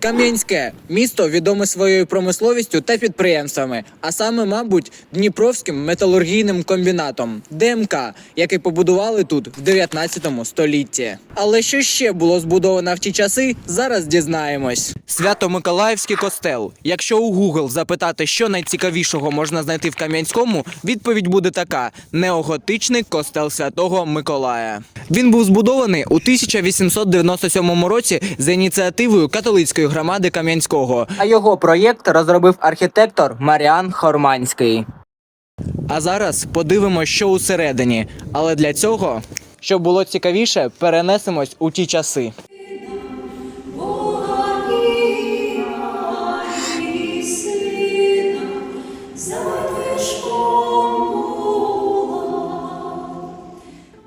Кам'янське місто відоме своєю промисловістю та підприємствами, а саме, мабуть, Дніпровським металургійним комбінатом ДМК, який побудували тут в 19 столітті. Але що ще було збудовано в ті часи, зараз дізнаємось. Свято-Миколаївський костел. Якщо у Google запитати, що найцікавішого можна знайти в Кам'янському, відповідь буде така: неоготичний костел Святого Миколая. Він був збудований у 1897 році за ініціативою католицької громади Кам'янського. А його проєкт розробив архітектор Маріан Хорманський. А зараз подивимося, що усередині. Але для цього, щоб було цікавіше, перенесемось у ті часи.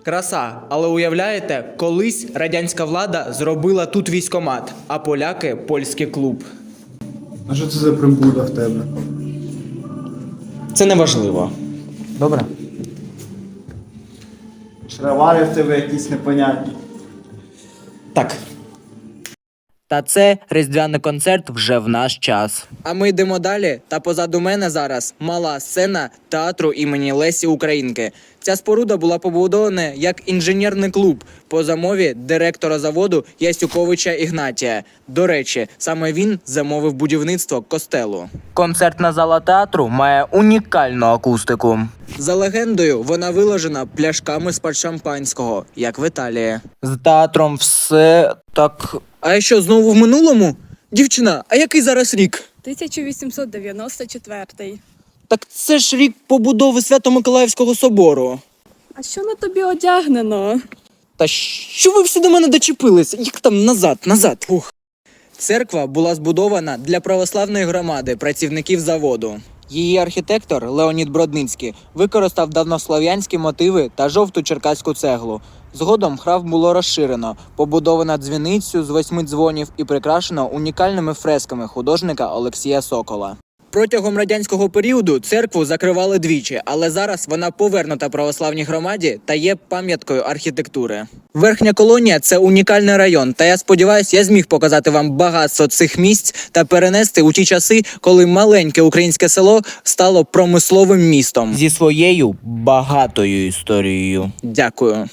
Краса, але уявляєте, колись радянська влада зробила тут військомат, а поляки польський клуб. А що це за прибуда в тебе? Це не важливо. Добре. Шаровари в тебе якісь непонятні. Так. Та це різдвяний концерт вже в наш час. А ми йдемо далі. Та позаду мене зараз мала сцена театру імені Лесі Українки. Ця споруда була побудована як інженерний клуб по замові директора заводу Ясюковича Ігнатія. До речі, саме він замовив будівництво костелу. Концертна зала театру має унікальну акустику. За легендою, вона виложена пляшками з-пад шампанського, як в Італії. З театром все так. А що, знову в минулому? Дівчина, а який зараз рік? 1894. Так це ж рік побудови Свято-Миколаївського собору. А що на тобі одягнено? Та що ви всі до мене дочепилися? Як там назад, назад? Ух. Церква була збудована для православної громади працівників заводу. Її архітектор Леонід Бродницький використав давнослов'янські мотиви та жовту черкаську цеглу. Згодом храм було розширено, побудовано дзвіницю з восьми дзвонів і прикрашено унікальними фресками художника Олексія Сокола. Протягом радянського періоду церкву закривали двічі, але зараз вона повернута православній громаді та є пам'яткою архітектури. Верхня колонія це унікальний район, та я сподіваюся, я зміг показати вам багатство цих місць та перенести у ті часи, коли маленьке українське село стало промисловим містом зі своєю багатою історією. Дякую.